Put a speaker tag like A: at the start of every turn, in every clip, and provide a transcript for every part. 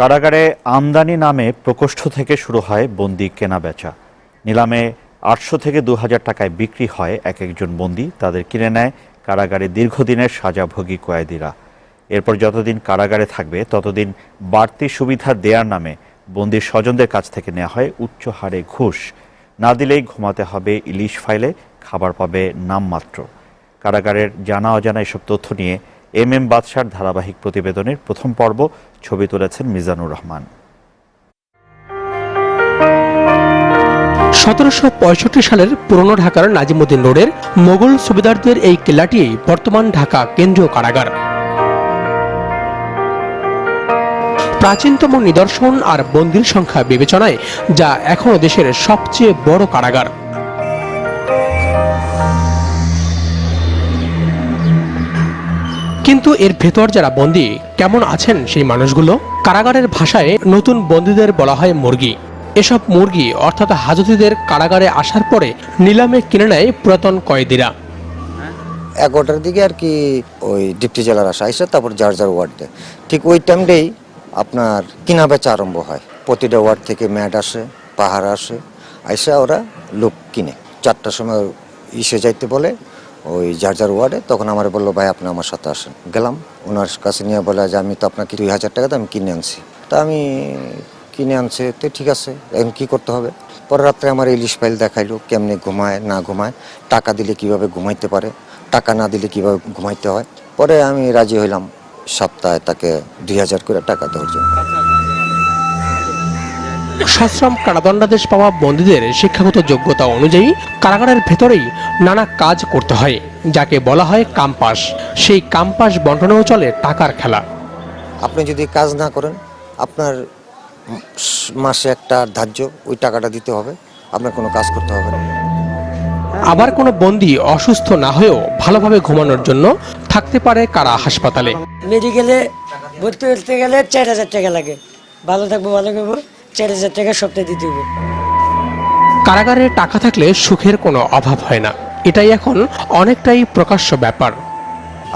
A: কারাগারে আমদানি নামে প্রকোষ্ঠ থেকে শুরু হয় বন্দি কেনাবেচা। নিলামে আটশো থেকে দু হাজার টাকায় বিক্রি হয় এক একজন বন্দি, তাদের কিনে নেয় কারাগারে দীর্ঘদিনের সাজাভোগী কয়েদিরা। এরপর যতদিন কারাগারে থাকবে, ততদিন বাড়তি সুবিধা দেওয়ার নামে বন্দির স্বজনদের কাছ থেকে নেওয়া হয় উচ্চ হারে ঘুষ। না দিলেই ঘুমাতে হবে ইলিশ ফাইলে, খাবার পাবে নামমাত্র। কারাগারের জানা অজানা এসব তথ্য নিয়ে এম এম বাদশার ধারাবাহিক প্রতিবেদনের প্রথম পর্ব ছবি তুলেছেন মিজানুর রহমান।
B: সতেরোশো পঁয়ষট্টি সালের পুরনো ঢাকার নাজিমুদ্দিন রোডের মোগল সুবিদারদের এই কেল্লাটি বর্তমান ঢাকা কেন্দ্রীয় কারাগার। প্রাচীনতম নিদর্শন আর বন্দির সংখ্যা বিবেচনায় যা এখনও দেশের সবচেয়ে বড় কারাগার। কিন্তু এর ভেতর যারা বন্দী, কেমন আছেন সেই মানুষগুলো? কারাগারের ভাষায় নতুন বন্দীদের বলা হয় মুরগি। এসব মুরগি, অর্থাৎ হাজতীদের কারাগারে আসার পরে নিলামে কিনে নেয় পুরাতন কয়েদিরা।
C: এগারোটার দিকে আর কি ওই ডিপটি জেলার আসা আসে তারপর যার যার ওয়ার্ড। ঠিক ওই টাইমটাই আপনার কিনা বেচা আরম্ভ হয়। প্রতিটা ওয়ার্ড থেকে ম্যাট আসে, পাহাড় আসে, আইসা ওরা লোক কিনে। চারটার সময় ইসে যাইতে বলে ওই যার যার ওয়ার্ডে, তখন আমার বলল, ভাই, আপনি আমার সাথে আসেন। গেলাম। ওনার কাছে নিয়ে বলে যে, আমি তো আপনাকে দুই হাজার টাকা আমি কিনে আনছি। তা আমি কিনে আনছে, তো ঠিক আছে, এখন কি করতে হবে? পরে রাত্রে আমার ইলিশ ফাইল দেখাইলো, কেমনে ঘুমায়, না ঘুমায়, টাকা দিলে কীভাবে ঘুমাইতে পারে, টাকা না দিলে কীভাবে ঘুমাইতে হয়। পরে আমি রাজি হইলাম, সপ্তাহে তাকে দুই হাজার করে টাকা দেওয়ার জন্য।
B: সশ্রম কারাদণ্ডাদেশ পাওয়া বন্দীদের শিক্ষাগত যোগ্যতা অনুযায়ী কারাগারের ভেতরেই নানা কাজ করতে হয় যাকে বলা হয় কাম্পাস। সেই কাম্পাস বন্টনেও চলে টাকার খেলা।
C: আপনি যদি কাজ না করেন আপনার মাসে একটা ধার্য ওই টাকাটা দিতে হবে আপনার কোনো কাজ করতে হবে না।
B: আবার কোনো বন্দী অসুস্থ না হয়েও ভালোভাবে ঘুমানোর জন্য থাকতে পারে কারা হাসপাতালে।
D: মেডিকেলে ভর্তি হতে গেলে চার হাজার টাকা লাগে। ভালো থাকব ভালো করব চার হাজার টাকা সপ্তাহে দিতে হবে।
B: কারাগারে টাকা থাকলে সুখের কোনো অভাব হয় না। এটাই এখন অনেকটাই প্রকাশ্য ব্যাপার।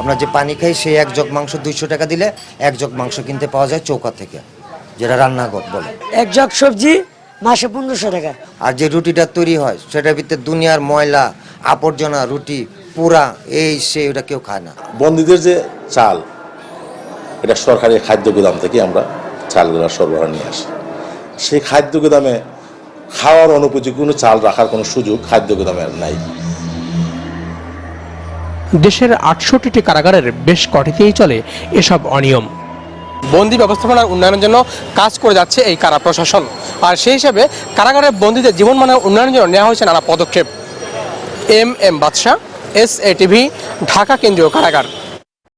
C: আমরা যে পানি খাই সেই এক জগ মাংস দুইশো টাকা দিলে এক জগ মাংস কিনতে পাওয়া যায় চৌকা থেকে যেটা রান্নাঘর বলে।
D: এক জগ সবজি মাসে পনেরোশো টাকা।
C: আর যে রুটিটা তৈরি হয় সেটার ভিতরে দুনিয়ার ময়লা আবর্জনা রুটি পুরা এই সে ওটা কেউ খায় না।
E: বন্দীদের যে চাল এটা সরকারি খাদ্য গুদাম থেকে আমরা চালগুলো সরবরাহ নিয়ে আসি। সেই খাদ্য গুদামে খাওয়ার অনুপযোগী কোনো চাল রাখার কোনো সুযোগ খাদ্য গুদামে নাই।
B: দেশের আটষট্টিটি কারাগারের বেশ কটিতেই চলে এসব অনিয়ম। বন্দি ব্যবস্থাপনার উন্নয়নের জন্য কাজ করে যাচ্ছে এই কারা প্রশাসন। আর সেই হিসাবে কারাগারের বন্দীদের জীবনমানের উন্নয়নের জন্য নেওয়া হয়েছে নানা পদক্ষেপ। M M Badshah S A TV Dhaka কেন্দ্রীয় কারাগার।